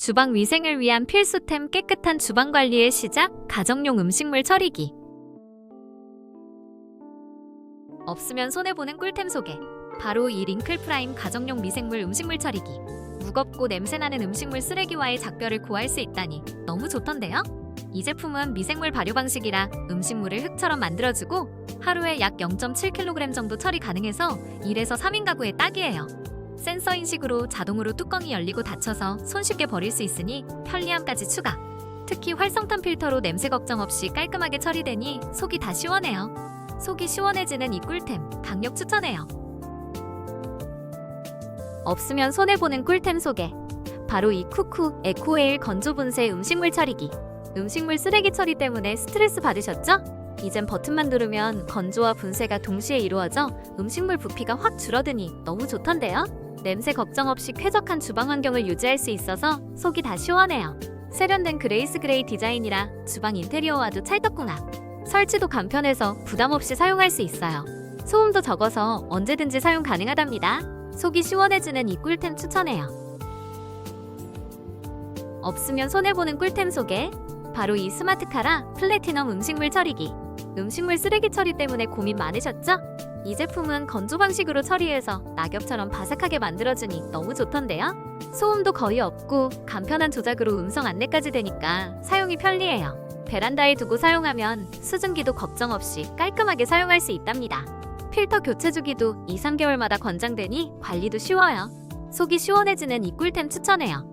주방 위생을 위한 필수템 깨끗한 주방 관리의 시작 가정용 음식물 처리기 없으면 손해보는 꿀템 소개 바로 이 링클 프라임 가정용 미생물 음식물 처리기 무겁고 냄새나는 음식물 쓰레기와의 작별을 구할 수 있다니 너무 좋던데요? 이 제품은 미생물 발효 방식이라 음식물을 흙처럼 만들어주고 하루에 약 0.7kg 정도 처리 가능해서 1에서 3인 가구에 딱이에요. 센서 인식으로 자동으로 뚜껑이 열리고 닫혀서 손쉽게 버릴 수 있으니 편리함까지 추가. 특히 활성탄 필터로 냄새 걱정 없이 깔끔하게 처리되니 속이 다 시원해요. 속이 시원해지는 이 꿀템 강력 추천해요. 없으면 손해보는 꿀템 소개. 바로 이 쿠쿠 에코에일 건조 분쇄 음식물 처리기. 음식물 쓰레기 처리 때문에 스트레스 받으셨죠? 이젠 버튼만 누르면 건조와 분쇄가 동시에 이루어져 음식물 부피가 확 줄어드니 너무 좋던데요? 냄새 걱정 없이 쾌적한 주방 환경을 유지할 수 있어서 속이 다 시원해요. 세련된 그레이스 그레이 디자인이라 주방 인테리어와도 찰떡궁합. 설치도 간편해서 부담 없이 사용할 수 있어요. 소음도 적어서 언제든지 사용 가능하답니다. 속이 시원해지는 이 꿀템 추천해요. 없으면 손해보는 꿀템 소개. 바로 이 스마트카라 플래티넘 음식물 처리기. 음식물 쓰레기 처리 때문에 고민 많으셨죠? 이 제품은 건조 방식으로 처리해서 낙엽처럼 바삭하게 만들어주니 너무 좋던데요? 소음도 거의 없고 간편한 조작으로 음성 안내까지 되니까 사용이 편리해요. 베란다에 두고 사용하면 수증기도 걱정 없이 깔끔하게 사용할 수 있답니다. 필터 교체 주기도 2, 3개월마다 권장되니 관리도 쉬워요. 속이 시원해지는 이 꿀템 추천해요.